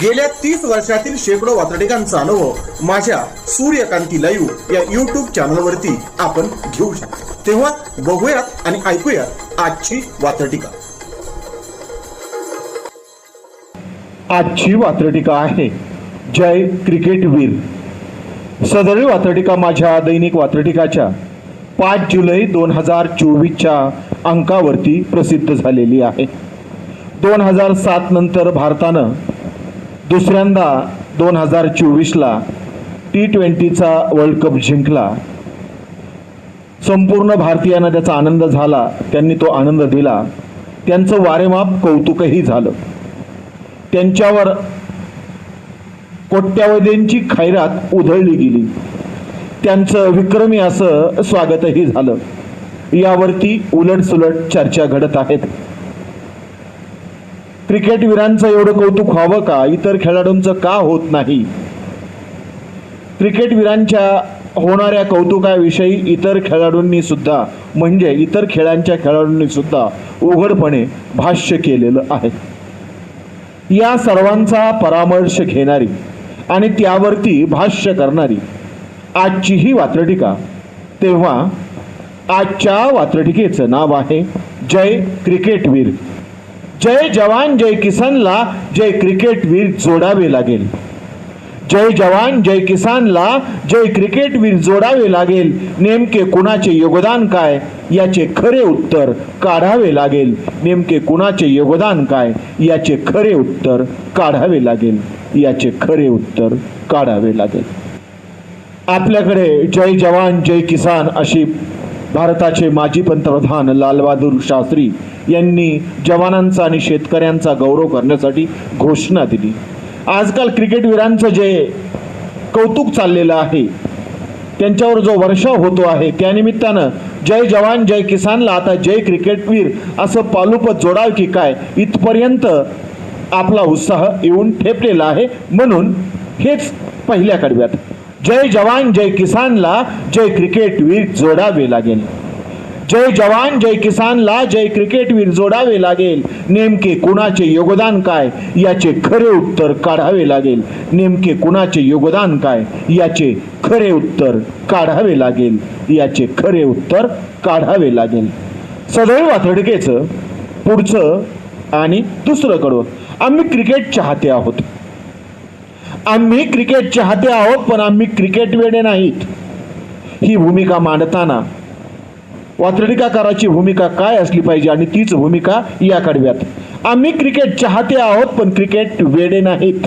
गेल्या तीस वर्षातील शेकडो वातडिकांचा अनुभव माझ्या सूर्यकांती लाईव्ह या युट्यूब चॅनलवरती आपण घेऊ शकतो. तेव्हा बघूयात आणि ऐकूयात आजची वातडिका आजची वात्रटिका आहे. जय क्रिकेटवीर सदरी वात्रटिका माझ्या दैनिक वात्रटिकाच्या पाच जुलै दोन हजार चोवीसच्या अंकावरती प्रसिद्ध झालेली आहे. दोन हजार सात नंतर भारतानं दुसऱ्यांदा दोन हजार चोवीसला टी ट्वेंटीचा वर्ल्ड कप जिंकला. संपूर्ण भारतीयांना त्याचा आनंद झाला त्यांनी तो आनंद दिला. त्यांचं वारेमाप कौतुकही झालं. त्यांच्यावर कोट्यावधींची खैरात उधळली गेली. त्यांचं विक्रमी असं स्वागतही झालं. यावरती उलटसुलट चर्चा घडत आहेत. क्रिकेटवीरांचं एवढं कौतुक व्हावं का? इतर खेळाडूंचं का होत नाही? क्रिकेटवीरांच्या होणाऱ्या कौतुकाविषयी इतर खेळाडूंनी सुद्धा म्हणजे इतर खेळांच्या खेळाडूंनी सुद्धा उघडपणे भाष्य केलेलं आहे. या सर्वांचा परामर्श घेणारी आणि त्यावरती भाष्य करणारी आजची ही वात्रटिका तेव्हा आजच्या वात्रटिकेचं नाव आहे जय क्रिकेटवीर जय जवान जय किसनला जय क्रिकेटवीर जोडावे लागेल. जय जवान जय किसानला जय क्रिकेटवीर जोडावे लागेल. नेमके कुणाचे योगदान काय? याचे खरे उत्तर काढावे लागेल. नेमके कुणाचे योगदान काय? याचे खरे उत्तर काढावे लागेल. याचे खरे उत्तर काढावे लागेल. आपल्याकडे जय जवान जय किसान अशी भारताचे माजी पंतप्रधान लालबहादूर शास्त्री यांनी जवानांचा आणि शेतकऱ्यांचा गौरव करण्यासाठी घोषणा दिली. आजकाल क्रिकेटवीरांचं जे कौतुक चाललेलं आहे त्यांच्यावर जो वर्षाव होतो आहे त्यानिमित्तानं जय जवान जय किसानला आता जय क्रिकेटवीर असं पालुपत जोडाव की काय इथपर्यंत आपला उत्साह येऊन ठेपलेला आहे. म्हणून हेच पहिल्या कडव्यात जय जवान जय किसानला जय क्रिकेटवीर जोडावे लागेल. जय जवान जय किसानला जय क्रिकेटवीर जोडावे लागेल. नेमके कुणाचे योगदान काय? याचे खरे उत्तर काढावे लागेल. नेमके कुणाचे योगदान काय? याचे खरे उत्तर काढावे लागेल. याचे खरे उत्तर काढावे लागेल. सदैव वाथडकेचं पुढचं आणि दुसरं कडवं आम्ही क्रिकेट चाहते आहोत. आम्ही क्रिकेट चाहते आहोत पण आम्ही क्रिकेट वेडे नाहीत. ही भूमिका मांडताना वात्रटिकाकाराची भूमिका काय असली पाहिजे आणि तीच भूमिका या कडव्यात. आम्ही क्रिकेट चाहते आहोत पण क्रिकेट वेडे नाहीत.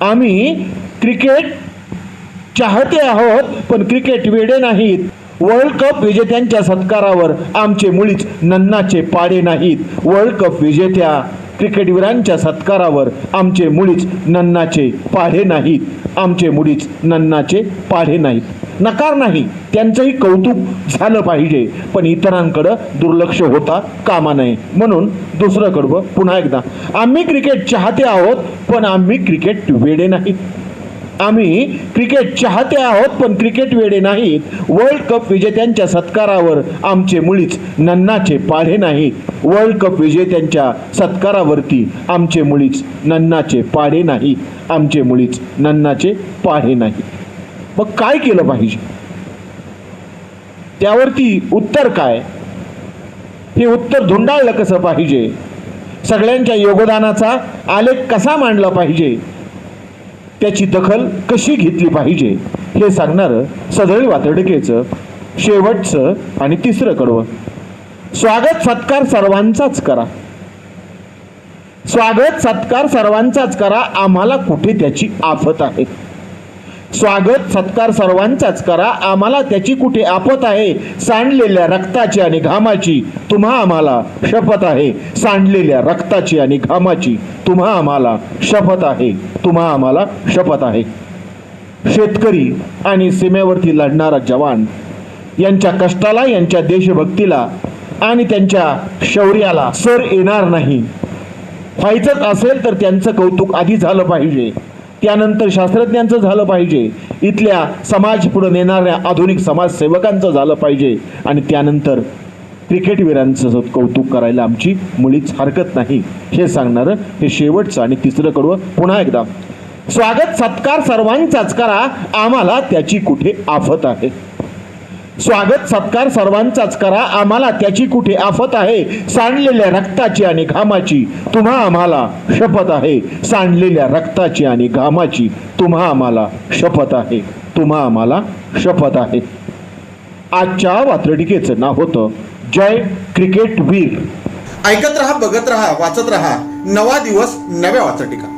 आम्ही क्रिकेट चाहते आहोत पण क्रिकेट वेडे नाहीत. वर्ल्ड कप विजेत्यांच्या सत्कारावर आमचे मुळीच नन्नाचे पाडे नाहीत. वर्ल्ड कप विजेत्या क्रिकेटवीरांच्या सत्कारावर आमचे मुळीच नन्नाचे पाढे नाहीत. आमचे मुळीच नन्नाचे पाढे नाहीत. नकार नाही त्यांचंही कौतुक झालं पाहिजे पण इतरांकडं दुर्लक्ष होता कामा नये. म्हणून दुसरं कडवं पुन्हा एकदा. आम्ही क्रिकेट चाहते आहोत पण आम्ही क्रिकेट वेडे नाहीत आम्ही क्रिकेट चाहते आहोत पण क्रिकेट वेडे नाहीत. वर्ल्ड कप विजेत्यांच्या सत्कारावर आमचे मुळीच नन्नाचे पाढे नाहीत वर्ल्ड कप विजेत्यांच्या सत्कारावरती आमचे मुळीच नन्नाचे पाढे नाही. आमचे मुळीच नन्नाचे पाढे नाही. मग काय केलं पाहिजे? त्यावरती उत्तर काय? हे उत्तर धुंडाळलं कसं पाहिजे? सगळ्यांच्या योगदानाचा आलेख कसा मांडला पाहिजे? त्याची दखल कशी घेतली पाहिजे हे सांगणारं सदळी वातडकेचं शेवटचं आणि तिसरं कडवं. स्वागत सत्कार सर्वांचाच करा. स्वागत सत्कार सर्वांचाच करा. आम्हाला कुठे त्याची आफत आहे? स्वागत सत्कार सर्वांचाच करा. आम्हाला त्याची कुठे आपत आहे? सांडलेल्या रक्ताची आणि घामाची. तुम्हा आम्हाला शपथ आहे. सांडलेल्या रक्ताची आणि घामाची. तुम्हा आम्हाला शपथ आहे. तुम्हा आम्हाला शपथ आहे. शेतकरी आणि सीमेवरती लढणारा जवान यांच्या कष्टाला यांच्या देशभक्तीला आणि त्यांच्या शौर्याला सर येणार नाही. व्हायचंच असेल तर त्यांचं कौतुक आधी झालं पाहिजे. त्यानंतर शास्त्रज्ञांचं झालं पाहिजे. इथल्या समाज पुढे नेणाऱ्या आधुनिक समाजसेवकांचं झालं पाहिजे. आणि त्यानंतर क्रिकेटवीरांचं कौतुक करायला आमची मुळीच हरकत नाही. हे सांगणारं हे शेवटचं आणि तिसरं कडवं पुन्हा एकदा. स्वागत सत्कार सर्वांचाच करा. आम्हाला त्याची कुठे आफत आहे? स्वागत सत्कार सर्वांचाच करा. आम्हाला त्याची कुठे आफत आहे? सांडलेल्या रक्ताची आणि घामाची तुम्हा आम्हाला शपथ आहे. सांडलेल्या रक्ताची आणि घामाची तुम्हा आम्हाला शपथ आहे. तुम्हा आम्हाला शपथ आहे. आजच्या वात्रटिकेचं नाव होतं जय क्रिकेट वीर. ऐकत रहा बघत रहा वाचत रहा. नवा दिवस नव्या वाचटिका